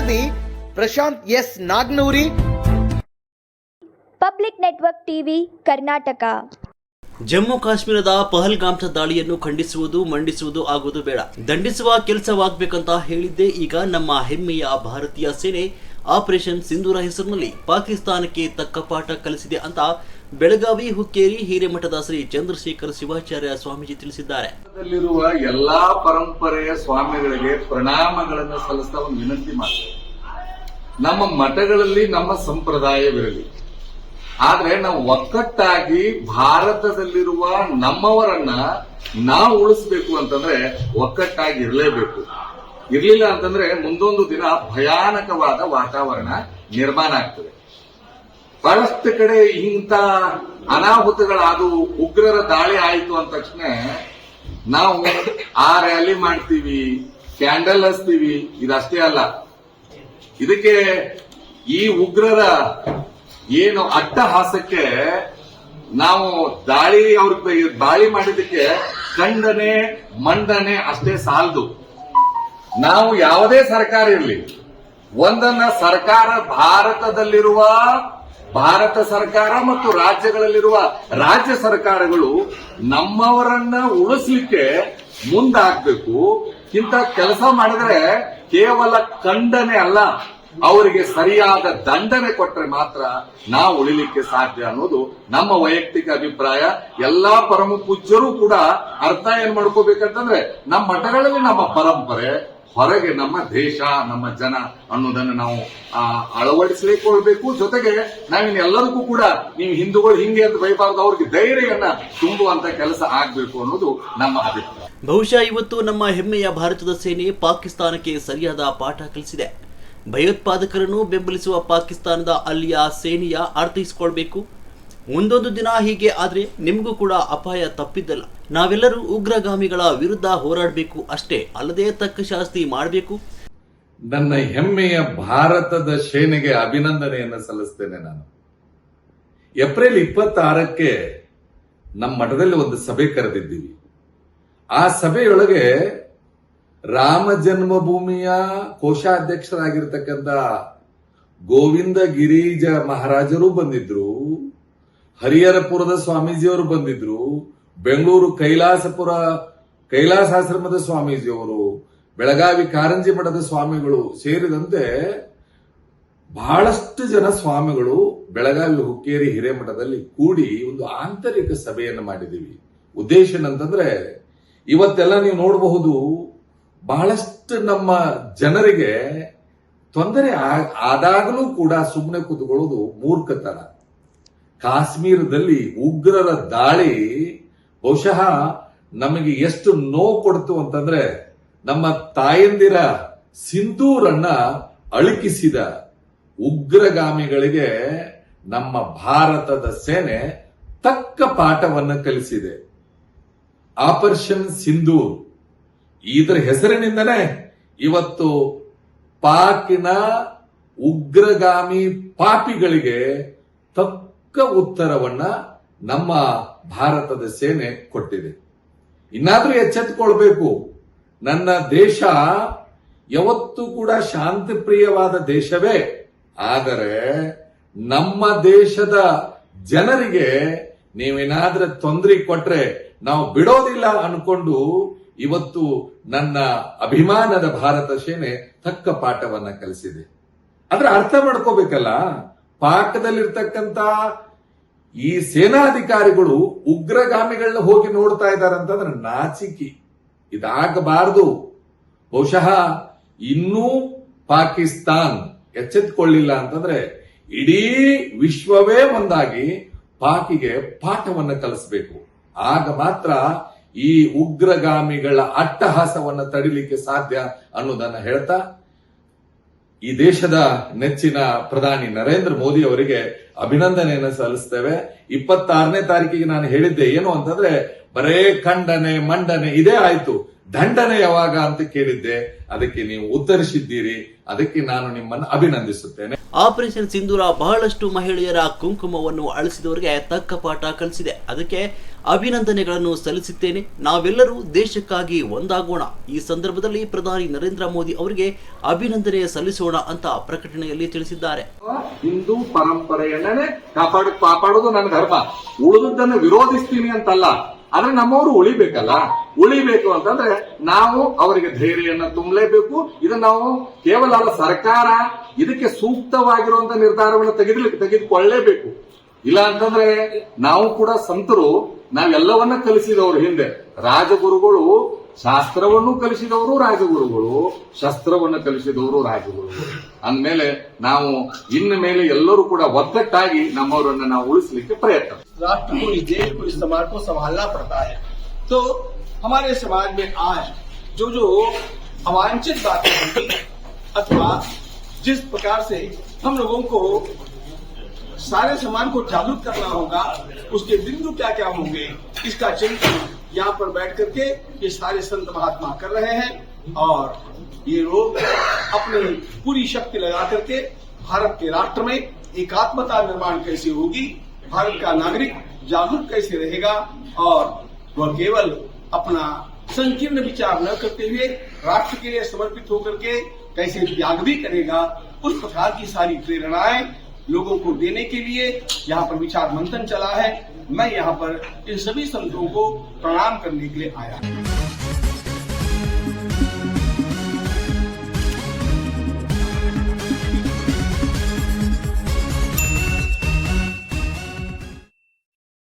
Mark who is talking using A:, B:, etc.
A: ವರದಿ Prashanth S Nagnuri.
B: Public network TV Karnataka.
C: Jammu ಕಾಶ್ಮೀರದ ಪಹಲ್ಗಾಮ್ನ ದಾಳಿಯನ್ನು ಖಂಡಿಸುವುದು ಮಂಡಿಸುವುದು ಆಗುವುದು ಬೇಡ. ದಂಡಿಸುವ ಕೆಲಸವಾಗಬೇಕಂತ ಹೇಳಿದ್ದೆ ಈಗ ನಮ್ಮ ಹೆಮ್ಮೆಯ ಭಾರತೀಯ ಸೇನೆ ಆಪರೇಷನ್ ಸಿಂಧೂರ ಹೆಸರಿನಲ್ಲಿ ಪಾಕಿಸ್ತಾನಕ್ಕೆ ತಕ್ಕ ಪಾಠ ಕಲಿಸಿದೆ ಅಂತ ಬೆಳಗಾವಿ ಹುಕ್ಕೇರಿ ಹಿರೇಮಠದ ಶ್ರೀ ಚಂದ್ರಶೇಖರ ಶಿವಾಚಾರ್ಯ ಸ್ವಾಮೀಜಿ ತಿಳಿಸಿದ್ದಾರೆ.
D: ಎಲ್ಲಾ ಪರಂಪರೆಯ ಸ್ವಾಮಿಗಳಿಗೆ ಪ್ರಣಾಮಗಳನ್ನು ಸಲ್ಲಿಸ್ತಾ ಒಂದು ವಿನಂತಿ ಮಾಡ್ತೇವೆ. ನಮ್ಮ ಮಠಗಳಲ್ಲಿ ನಮ್ಮ ಸಂಪ್ರದಾಯವಿರಲಿ. ಆದ್ರೆ ನಾವು ಒಕ್ಕಟ್ಟಾಗಿ ಭಾರತದಲ್ಲಿರುವ ನಮ್ಮವರನ್ನ ನಾವು ಉಳಿಸ್ಬೇಕು ಅಂತಂದ್ರೆ ಒಕ್ಕಟ್ಟಾಗಿ ಇರಲೇಬೇಕು. ಇರಲಿಲ್ಲ ಅಂತಂದ್ರೆ ಮುಂದೊಂದು ದಿನ ಭಯಾನಕವಾದ ವಾತಾವರಣ ನಿರ್ಮಾಣ ಆಗ್ತದೆ. ಬಹಳಷ್ಟು ಕಡೆ ಇಂಥ ಅನಾಹುತಗಳಾದು ಉಗ್ರರ ದಾಳಿ ಆಯಿತು ಅಂದ ತಕ್ಷಣ ನಾವು ಆ ರ್ಯಾಲಿ ಮಾಡ್ತೀವಿ, ಕ್ಯಾಂಡಲ್ ಹಚ್ತೀವಿ, ಇದಷ್ಟೇ ಅಲ್ಲ. ಇದಕ್ಕೆ ಈ ಉಗ್ರರ ಏನು ಅಟ್ಟಹಾಸಕ್ಕೆ ನಾವು ದಾಳಿ ಅವ್ರ ದಾಳಿ ಮಾಡಿದಕ್ಕೆ ಖಂಡನೆ, ಮಂಡನೆ ಅಷ್ಟೇ ಸಾಲದು. ನಾವು ಯಾವುದೇ ಸರ್ಕಾರ ಇರಲಿ, ಒಂದನ್ನ ಸರ್ಕಾರ ಭಾರತದಲ್ಲಿರುವ, ಭಾರತ ಸರ್ಕಾರ ಮತ್ತು ರಾಜ್ಯಗಳಲ್ಲಿರುವ ರಾಜ್ಯ ಸರ್ಕಾರಗಳು ನಮ್ಮವರನ್ನ ಉಳಿಸ್ಲಿಕ್ಕೆ ಮುಂದಾಗಬೇಕು. ಇಂಥ ಕೆಲಸ ಮಾಡಿದ್ರೆ ಕೇವಲ ಖಂಡನೆ ಅಲ್ಲ ಅವರಿಗೆ ಸರಿಯಾದ ದಂಡನೆ ಕೊಟ್ಟರೆ ಮಾತ್ರ ನಾವು ಉಳಿಲಿಕ್ಕೆ ಸಾಧ್ಯ ಅನ್ನೋದು ನಮ್ಮ ವೈಯಕ್ತಿಕ ಅಭಿಪ್ರಾಯ. ಎಲ್ಲಾ ಪರಮ ಪೂಜ್ಯರು ಕೂಡ ಅರ್ಥ ಏನ್ ಮಾಡ್ಕೋಬೇಕಂತಂದ್ರೆ ನಮ್ಮ ಮಠಗಳಲ್ಲಿ ನಮ್ಮ ಪರಂಪರೆ ಹೊರಗೆ ನಮ್ಮ ದೇಶ ನಮ್ಮ ಜನ ಅನ್ನೋದನ್ನು ನಾವು ಆ, ಅಳವಡಿಸಿಕೊಳ್ಬೇಕು ಜೊತೆಗೆ ನಾವಿನ್ ಎಲ್ಲರಿಗೂ ಕೂಡ ನೀವು ಹಿಂದೂಗಳು ಹಿಂಗೆ ಅಂತ ಬೈಬಾರ್ದು ಅವ್ರಿಗೆ ಧೈರ್ಯವನ್ನ ತುಂಬುವಂತ ಕೆಲಸ ಆಗ್ಬೇಕು ಅನ್ನೋದು ನಮ್ಮ ಅಭಿಪ್ರಾಯ.
C: ಬಹುಶಃ ಇವತ್ತು ನಮ್ಮ ಹೆಮ್ಮೆಯ ಭಾರತದ ಸೇನೆ ಪಾಕಿಸ್ತಾನಕ್ಕೆ ಸರಿಯಾದ ಪಾಠ ಕಲಿಸಿದೆ. ಭಯೋತ್ಪಾದಕರನ್ನು ಬೆಂಬಲಿಸುವ ಪಾಕಿಸ್ತಾನದ ಅಲ್ಲಿಯ ಸೇನೆಯ ಅರ್ಥೈಸಿಕೊಳ್ಬೇಕು. ಮುಂದೊಂದು ದಿನ ಹೀಗೆ ಆದರೆ ನಿಮಗೂ ಕೂಡ ಅಪಾಯ ತಪ್ಪಿದ್ದಲ್ಲ. ನಾವೆಲ್ಲರೂ ಉಗ್ರಗಾಮಿಗಳ ವಿರುದ್ಧ ಹೋರಾಡಬೇಕು ಅಷ್ಟೇ, ಅಲ್ಲದೆ ತಕ್ಕ ಶಾಸ್ತಿ ಮಾಡಬೇಕು.
D: ನನ್ನ ಹೆಮ್ಮೆಯ ಭಾರತದ ಸೇನೆಗೆ ಅಭಿನಂದನೆಯನ್ನು ಸಲ್ಲಿಸ್ತೇನೆ ನಾನು. ಏಪ್ರಿಲ್ ಇಪ್ಪತ್ತಾರಕ್ಕೆ ನಮ್ಮ ಮಠದಲ್ಲಿ ಒಂದು ಸಭೆ ಕರೆದಿದ್ದೀವಿ. ಆ ಸಭೆಯೊಳಗೆ ರಾಮ ಜನ್ಮಭೂಮಿಯ ಕೋಶಾಧ್ಯಕ್ಷರಾಗಿರ್ತಕ್ಕಂಥ ಗೋವಿಂದ ಗಿರಿಜ ಮಹಾರಾಜರು ಬಂದಿದ್ರು, ಹರಿಹರಪುರದ ಸ್ವಾಮೀಜಿಯವರು ಬಂದಿದ್ರು, ಬೆಂಗಳೂರು ಕೈಲಾಸಪುರ, ಕೈಲಾಸಾಶ್ರಮದ ಸ್ವಾಮೀಜಿಯವರು, ಬೆಳಗಾವಿ ಕಾರಂಜಿ ಮಠದ ಸ್ವಾಮಿಗಳು ಸೇರಿದಂತೆ ಬಹಳಷ್ಟು ಜನ ಸ್ವಾಮಿಗಳು ಬೆಳಗಾವಿ ಹುಕ್ಕೇರಿ ಹಿರೇಮಠದಲ್ಲಿ ಕೂಡಿ ಒಂದು ಆಂತರಿಕ ಸಭೆಯನ್ನು ಮಾಡಿದ್ದೀವಿ. ಉದ್ದೇಶ ಏನಂತಂದ್ರೆ ಇವತ್ತೆಲ್ಲ ನೀವು ನೋಡಬಹುದು, ಬಹಳಷ್ಟು ನಮ್ಮ ಜನರಿಗೆ ತೊಂದರೆ ಆದಾಗಲೂ ಕೂಡ ಸುಮ್ಮನೆ ಕೂತ್ಕೊಳ್ಳೋದು ಮೂರ್ಖತನ. ಕಾಶ್ಮೀರದಲ್ಲಿ ಉಗ್ರರ ದಾಳಿ, ಬಹುಶಃ ನಮಗೆ ಎಷ್ಟು ನೋವು ಕೊಡ್ತು ಅಂತಂದ್ರೆ ನಮ್ಮ ತಾಯಂದಿರ ಸಿಂಧೂರನ್ನ ಅಳುಕಿಸಿದ ಉಗ್ರಗಾಮಿಗಳಿಗೆ ನಮ್ಮ ಭಾರತದ ಸೇನೆ ತಕ್ಕ ಪಾಠವನ್ನು ಕಲಿಸಿದೆ. ಆಪರೇಷನ್ ಸಿಂಧು. ಇದರ ಹೆಸರಿನಿಂದನೇ ಇವತ್ತು ಪಾಕಿನ ಉಗ್ರಗಾಮಿ ಪಾಪಿಗಳಿಗೆ ತಕ್ಕ ಉತ್ತರವನ್ನ ನಮ್ಮ ಭಾರತದ ಸೇನೆ ಕೊಟ್ಟಿದೆ. ಇನ್ನಾದ್ರೂ ಎಚ್ಚೆತ್ತುಕೊಳ್ಬೇಕು. ನನ್ನ ದೇಶ ಯಾವತ್ತೂ ಕೂಡ ಶಾಂತಿಪ್ರಿಯವಾದ ದೇಶವೇ. ಆದರೆ ನಮ್ಮ ದೇಶದ ಜನರಿಗೆ ನೀವೇನಾದ್ರೆ ತೊಂದರೆ ಕೊಟ್ರೆ ನಾವು ಬಿಡೋದಿಲ್ಲ ಅನ್ಕೊಂಡು ಇವತ್ತು ನನ್ನ ಅಭಿಮಾನದ ಭಾರತ ಸೇನೆ ತಕ್ಕ ಪಾಠವನ್ನ ಕಲಿಸಿದೆ. ಅಂದ್ರೆ ಅರ್ಥ ಮಾಡ್ಕೋಬೇಕಲ್ಲ? ಪಾಕದಲ್ಲಿರ್ತಕ್ಕಂತ ಈ ಸೇನಾಧಿಕಾರಿಗಳು ಉಗ್ರಗಾಮಿಗಳನ್ನ ಹೋಗಿ ನೋಡ್ತಾ ಇದ್ದಾರೆ ಅಂತಂದ್ರೆ ನಾಚಿಕೆ. ಇದಾಗಬಾರದು. ಬಹುಶಃ ಇನ್ನೂ ಪಾಕಿಸ್ತಾನ್ ಎಚ್ಚೆತ್ಕೊಳ್ಳಿಲ್ಲ ಅಂತಂದ್ರೆ ಇಡೀ ವಿಶ್ವವೇ ಒಂದಾಗಿ ಪಾಕಿಗೆ ಪಾಠವನ್ನ ಕಲಿಸಬೇಕು. ಆಗ ಮಾತ್ರ ಈ ಉಗ್ರಗಾಮಿಗಳ ಅಟ್ಟಹಾಸವನ್ನು ತಡಿಲಿಕ್ಕೆ ಸಾಧ್ಯ ಅನ್ನೋದನ್ನ ಹೇಳ್ತಾ, ಈ ದೇಶದ ನೆಚ್ಚಿನ ಪ್ರಧಾನಿ ನರೇಂದ್ರ ಮೋದಿ ಅವರಿಗೆ ಅಭಿನಂದನೆಯನ್ನು ಸಲ್ಲಿಸ್ತೇವೆ. ಇಪ್ಪತ್ತಾರನೇ ತಾರೀಕಿಗೆ ನಾನು ಹೇಳಿದ್ದೆ, ಏನು ಅಂತಂದ್ರೆ, ಬರೇ ಖಂಡನೆ, ಮಂಡನೆ, ಇದೇ ಆಯ್ತು.
E: ದಂಡನೆ ಯಾವಾಗ ಅಂತ ಕೇಳಿದ್ದೆ ಅದಕ್ಕೆ ನೀವು ಉತ್ತರಿಸಿದ್ದೀರಿ ಅದಕ್ಕೆ ನಾನು ನಿಮ್ಮನ್ನು ಅಭಿನಂದಿಸುತ್ತೇನೆ.
C: ಆಪರೇಷನ್ ಸಿಂಧೂರ ಬಹಳಷ್ಟು ಮಹಿಳೆಯರ ಕುಂಕುಮವನ್ನು ಅಳಿಸಿದವರಿಗೆ ತಕ್ಕ ಪಾಠ ಕಲಿಸಿದೆ. ಅದಕ್ಕೆ ಅಭಿನಂದನೆಗಳನ್ನು ಸಲ್ಲಿಸುತ್ತೇನೆ. ನಾವೆಲ್ಲರೂ ದೇಶಕ್ಕಾಗಿ ಒಂದಾಗೋಣ. ಈ ಸಂದರ್ಭದಲ್ಲಿ ಪ್ರಧಾನಿ ನರೇಂದ್ರ ಮೋದಿ ಅವರಿಗೆ ಅಭಿನಂದನೆ ಸಲ್ಲಿಸೋಣ ಅಂತ ಪ್ರಕಟಣೆಯಲ್ಲಿ ತಿಳಿಸಿದ್ದಾರೆ.
D: ಹಿಂದೂ ಪರಂಪರೆಯನ್ನೇ ಕಾಪಾಡ ಕಾಪಾಡೋದು ನನ್ನ ಧರ್ಮ. ಉಳಿದದ್ದನ್ನು ವಿರೋಧಿಸ್ತೀನಿ ಅಂತಲ್ಲ. ಆದ್ರೆ ನಮ್ಮವರು ಉಳಿಬೇಕಲ್ಲ? ಉಳಿಬೇಕು ಅಂತಂದ್ರೆ ನಾವು ಅವರಿಗೆ ಧೈರ್ಯವನ್ನು ತುಂಬಲೇಬೇಕು. ಇದನ್ನ ನಾವು ಕೇವಲ ಸರ್ಕಾರ ಇದಕ್ಕೆ ಸೂಕ್ತವಾಗಿರುವಂತ ನಿರ್ಧಾರವನ್ನು ತೆಗೆದಲಿಕ್ಕೆ ತೆಗೆದುಕೊಳ್ಳಲೇಬೇಕು ಇಲ್ಲ ಅಂತಂದ್ರೆ ನಾವು ಕೂಡ ಸಂತರು, ನಾವೆಲ್ಲವನ್ನ ಕಲಿಸಿದವರು ಹಿಂದೆ. ರಾಜಗುರುಗಳು ಶಾಸ್ತ್ರವನ್ನು ಕಲಿಸಿದವರು ರಾಜಗುರುಗಳು ಶಸ್ತ್ರವನ್ನು ಕಲಿಸಿದವರು ರಾಜಗುರುಗಳು ಅಂದ್ಮೇಲೆ ನಾವು ಇನ್ನು ಮೇಲೆ ಎಲ್ಲರೂ ಕೂಡ ಒಗ್ಗಟ್ಟಾಗಿ ನಮ್ಮವರನ್ನ ನಾವು ಉಳಿಸಲಿಕ್ಕೆ ಪ್ರಯತ್ನ
F: राष्ट्र को इस देश को इस समाज को संभालना पड़ता है तो हमारे समाज में आज जो जो अवांछित बातें होंगी अथवा जिस प्रकार से हम लोगों को सारे समाज को जागरूक करना होगा उसके बिंदु क्या क्या होंगे इसका चिंतन यहाँ पर बैठ करके ये सारे संत महात्मा कर रहे हैं और ये लोग अपनी पूरी शक्ति लगा करके भारत के राष्ट्र में एकात्मता निर्माण कैसे होगी, भारत का नागरिक जागरूक कैसे रहेगा और वह केवल अपना संकीर्ण विचार न करते हुए राष्ट्र के लिए समर्पित होकर के कैसे त्याग भी करेगा, उस प्रकार की सारी प्रेरणाएँ लोगों को देने के लिए यहाँ पर विचार मंथन चला है मैं यहाँ पर इन सभी संतों को प्रणाम करने के लिए आया।